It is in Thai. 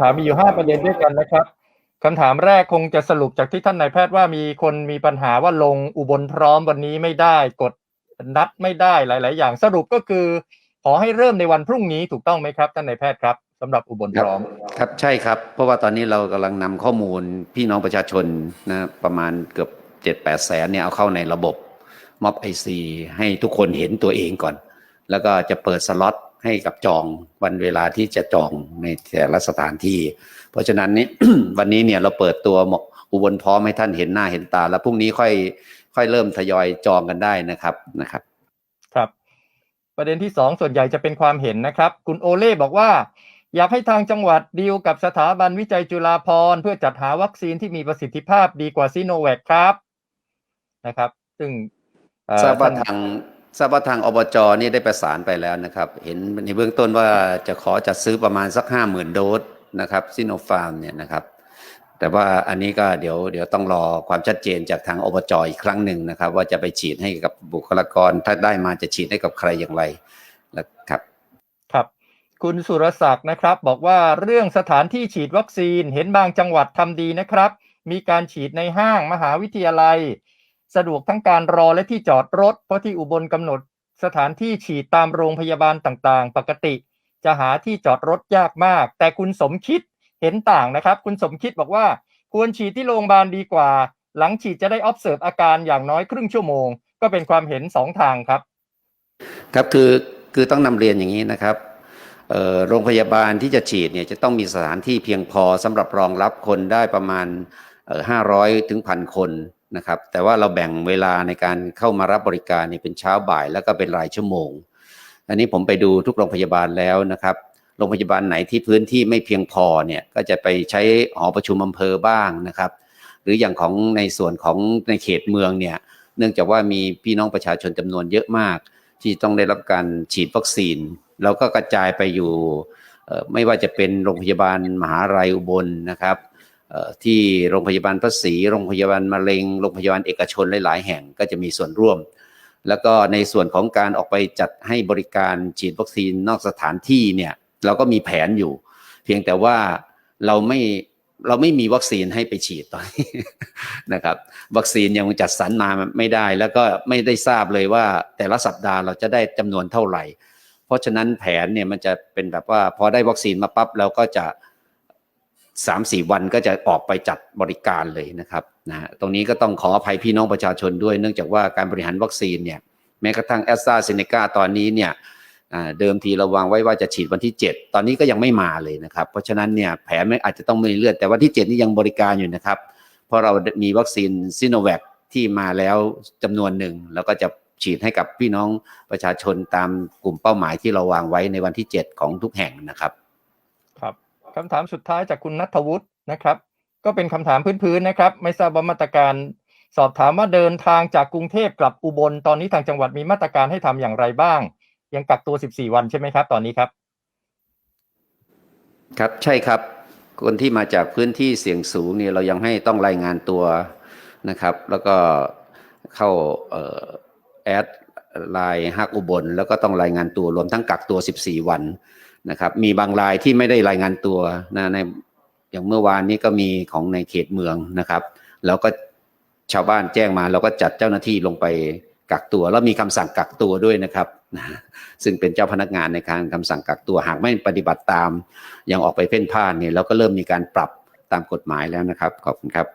ถามมีอยู่ห้าประเด็นด้วยกันนะครับคำถามแรกคงจะสรุปจากที่ท่านนายแพทย์ว่ามีคนมีปัญหาว่าลงอุบลพร้อมวันนี้ไม่ได้กดนัดไม่ได้หลาย ๆ อย่างสรุปก็คือ ขอให้เริ่มในวันพรุ่งนี้ถูกต้องไหมครับ ท่านนายแพทย์ครับสำหรับอุบลพร้อมครับใช่ครับ เพราะว่าตอนนี้เรากำลังนำข้อมูลพี่น้องประชาชนนะประมาณเกือบเจ็ดแปดแสนเนี่ยเอาเข้าในระบบม็อบไอซีให้ทุกคนเห็นตัวเองก่อน แล้วก็จะเปิดสล็อต ให้กับจองวันเวลาที่จะจองในแต่ละสถานที่ เพราะฉะนั้นนี่วันนี้เนี่ยเราเปิดตัวอุบลพร้อมให้ท่านเห็นหน้าเห็นตา แล้วพรุ่งนี้ค่อยค่อยเริ่มทยอยจองกันได้นะครับนะครับ ครับ ประเด็นที่สองส่วนใหญ่จะเป็นความเห็นนะครับ คุณโอเล่บอกว่า อยากให้ทางจังหวัดดีลกับสถาบันวิจัยจุฬาภรณ์เพื่อจัดหาวัคซีนที่มีประสิทธิภาพดีกว่าซีโนแวคครับนะครับ ซึ่งเอ่อทราบว่าท่นทาง ทราบว่าทางอบจนี่ได้ประสานไปแล้วนะครับ เห็นในเบื้องต้นว่าจะขอจัดซื้อประมาณสักห้าหมื่นโดสนะครับซิโนฟาร์มเนี่ยนะครับ แต่ว่าอันนี้ก็เดี๋ยวเดี๋ยวต้องรอความชัดเจนจากทางอบจอีกครั้งหนึ่งนะครับ ว่าจะไปฉีดให้กับบุคลากร ถ้าได้มาจะฉีดให้กับใครอย่างไรนะครับ ครับ คุณสุรศักดิ์นะครับ บอกว่าเรื่องสถานที่ฉีดวัคซีนเห็นบางจังหวัดทำดีนะครับ มีการฉีดในห้างมหาวิทยาลัย สะดวกทั้งการรอและที่จอดรถ เพราะที่อุบลกำหนดสถานที่ฉีดตามโรงพยาบาลต่างๆ ปกติ จะหาที่จอดรถยากมาก แต่คุณสมคิดเห็นต่างนะครับ คุณสมคิดบอกว่า ควรฉีดที่โรงพยาบาลดีกว่า หลังฉีดจะได้ observe อาการอย่างน้อยครึ่งชั่วโมง ก็เป็นความเห็นสองทางครับ ครับคือคือต้องนำเรียนอย่างนี้นะครับโรงพยาบาลที่จะฉีดเนี่ยจะต้องมีสถานที่เพียงพอสำหรับรองรับคนได้ประมาณห้าร้อยถึงพันคน นะครับ แต่ว่าเราแบ่งเวลาในการเข้ามารับบริการเนี่ยเป็นเช้าบ่ายแล้วก็เป็นรายชั่วโมง อันนี้ผมไปดูทุกโรงพยาบาลแล้วนะครับ โรงพยาบาลไหนที่พื้นที่ไม่เพียงพอเนี่ยก็จะไปใช้หอประชุมอำเภอบ้างนะครับ หรืออย่างของในส่วนของในเขตเมืองเนี่ย เนื่องจากว่ามีพี่น้องประชาชนจำนวนเยอะมาก ที่ต้องได้รับการฉีดวัคซีนเราก็กระจายไปอยู่ไม่ว่าจะเป็นโรงพยาบาลมหาลัยอุบลนะครับ ที่โรงพยาบาลพระศรีโรงพยาบาลมะเร็งโรงพยาบาลเอกชนหลาย ๆ แห่งก็จะมีส่วนร่วม แล้วก็ในส่วนของการออกไปจัดให้บริการฉีดวัคซีนนอกสถานที่เนี่ยเราก็มีแผนอยู่ เพียงแต่ว่าเราไม่เราไม่มีวัคซีนให้ไปฉีดตอนนี้นะครับ วัคซีนยังจัดสรรมาไม่ได้ แล้วก็ไม่ได้ทราบเลยว่าแต่ละสัปดาห์เราจะได้จำนวนเท่าไหร่ เพราะฉะนั้นแผนเนี่ยมันจะเป็นแบบว่าพอได้วัคซีนมาปั๊บเราก็จะ สามสี่วันก็จะออกไปจัดบริการเลยนะครับนะฮะตรงนี้ก็ต้องขออภัยพี่น้องประชาชนด้วย เนื่องจากว่าการบริหารวัคซีนเนี่ยแม้กระทั่งแอสตราเซเนกาตอนนี้เนี่ยเดิมทีเราวางไว้ว่าจะฉีดวันที่ 7 ตอนนี้ก็ยังไม่มาเลยนะครับ เพราะฉะนั้นเนี่ยแผนไม่อาจจะต้องไม่เลือนแต่วันที่ 7 นี่ยังบริการอยู่นะครับ เพราะเรามีวัคซีนซิโนแวคที่มาแล้วจำนวนหนึ่งแล้วก็จะฉีดให้กับพี่น้องประชาชนตามกลุ่มเป้าหมายที่เราวางไว้ในวันที่ 7 ของทุกแห่งนะครับ คำถามสุดท้ายจากคุณนัทวุฒินะครับ ก็เป็นคำถามพื้นๆนะครับ ไม่ทราบว่ามาตรการสอบถามว่าเดินทางจากกรุงเทพกลับอุบลตอนนี้ทางจังหวัดมีมาตรการให้ทำอย่างไรบ้าง ยังกักตัว 14 วันใช่ไหมครับ ตอนนี้ครับ ครับใช่ครับ คนที่มาจากพื้นที่เสี่ยงสูงเนี่ยเรายังให้ต้องรายงานตัวนะครับ แล้วก็เข้าแอดไลน์ฮักอุบล แล้วก็ต้องรายงานตัวรวมทั้งกักตัว 14 วัน นะครับ มีบางรายที่ไม่ได้รายงานตัวนะในอย่างเมื่อวานนี้ก็มีของในเขตเมืองนะครับแล้วก็ชาวบ้านแจ้งมาเราก็จัดเจ้าหน้าที่ลงไปกักตัว แล้วมีคำสั่งกักตัวด้วยนะครับนะซึ่งเป็นเจ้าพนักงานในการคำสั่งกักตัวหากไม่ปฏิบัติตามยังออกไปเพ่นพ่านเนี่ยเราก็เริ่มมีการปรับตามกฎหมายแล้วนะครับ ขอบคุณครับ